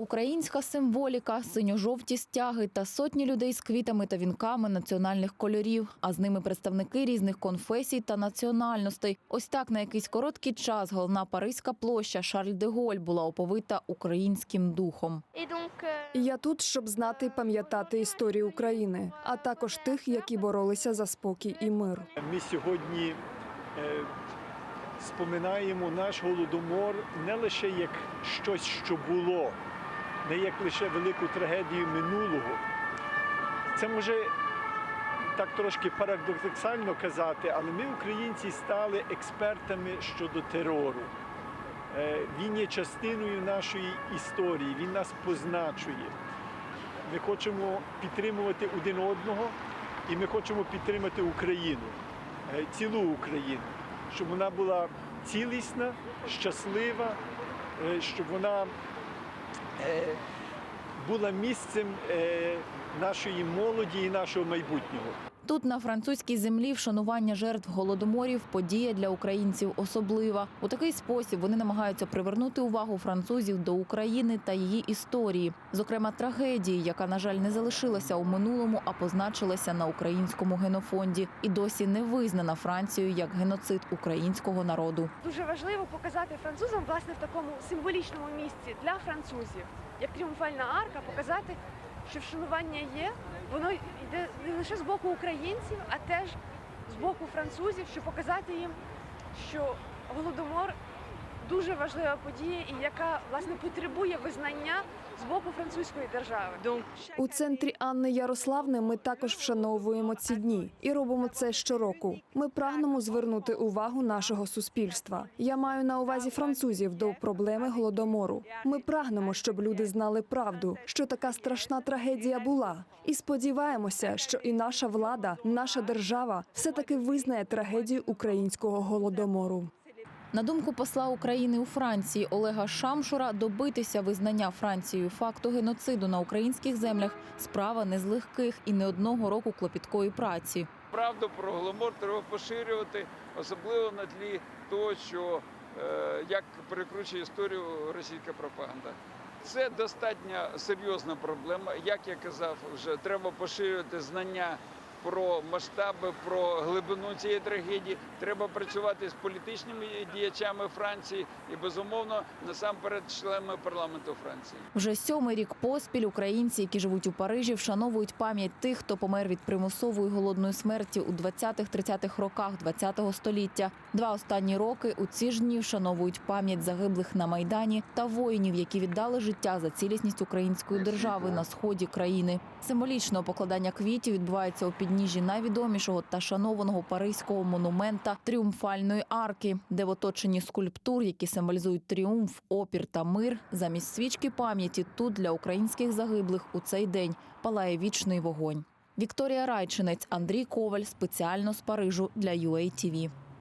Українська символіка, синьо-жовті стяги та сотні людей з квітами та вінками національних кольорів, а з ними представники різних конфесій та національностей. Ось так на якийсь короткий час головна Паризька площа Шарль де Голь була оповита українським духом. Я тут, щоб знати і пам'ятати історію України, а також тих, які боролися за спокій і мир. Ми сьогодні е, споминаємо наш голодомор не лише як щось, що було, не як лише велику трагедію минулого. Це може так трошки парадоксально казати, але ми, українці, стали експертами щодо терору. Е, Він є частиною нашої історії, він нас позначує. Ми хочемо підтримувати один одного, і ми хочемо підтримати Україну, е, цілу Україну, щоб вона була цілісна, щаслива, е, щоб вона була місцем е, нашої молоді і нашого майбутнього. Тут на французькій землі вшанування жертв голодоморів подія для українців особлива. У такий спосіб вони намагаються привернути увагу французів до України та її історії, зокрема трагедії, яка на жаль не залишилася у минулому, а позначилася на українському генофонді і досі не визнана Францією як геноцид українського народу. Дуже важливо показати французам власне в такому символічному місці для французів, як тріумфальна арка, показати, що вшанування є, воно йде не лише з боку українців, а теж з боку французів, щоб показати їм, що голодомор дуже важлива подія і яка власне потребує визнання з боку французької держави. У центрі Анни Ярославни ми також вшановуємо ці дні і робимо це щороку. Ми прагнемо звернути увагу нашого суспільства. Я маю на увазі французів до проблеми голодомору. Ми прагнемо, щоб люди знали правду, що така страшна трагедія була, і сподіваємося, що і наша влада, наша держава все таки визнає трагедію українського голодомору. На думку посла України у Франції Олега Шамшура, добитися визнання Францією факту геноциду на українських землях справа не з легких і не одного року клопіткої праці. Правду про голомор треба поширювати, особливо на тлі того, що е, як перекручує історію російська пропаганда. Це достатньо серйозна проблема. Як я казав, вже треба поширювати знання про масштаби, про глибину цієї трагедії. Треба працювати з політичними діячами Франції і безумовно насамперед членами парламенту Франції. Вже сьомий рік поспіль українці, які живуть у Парижі, вшановують пам'ять тих, хто помер від примусової голодної смерті у 20-30-х роках ХХ століття. Два останні роки у ці ж дні вшановують пам'ять загиблих на майдані та воїнів, які віддали життя за цілісність української держави на сході країни. Символічне покладання квітів відбувається у підніжжі найвідомішого та шанованого паризького монумента тріумфальної арки, де в оточенні скульптур, які символізують тріумф, опір та мир, замість свічки пам'яті тут для українських загиблих у цей день палає вічний вогонь. Вікторія Райчинець, Андрій Коваль спеціально з Парижу для UATV.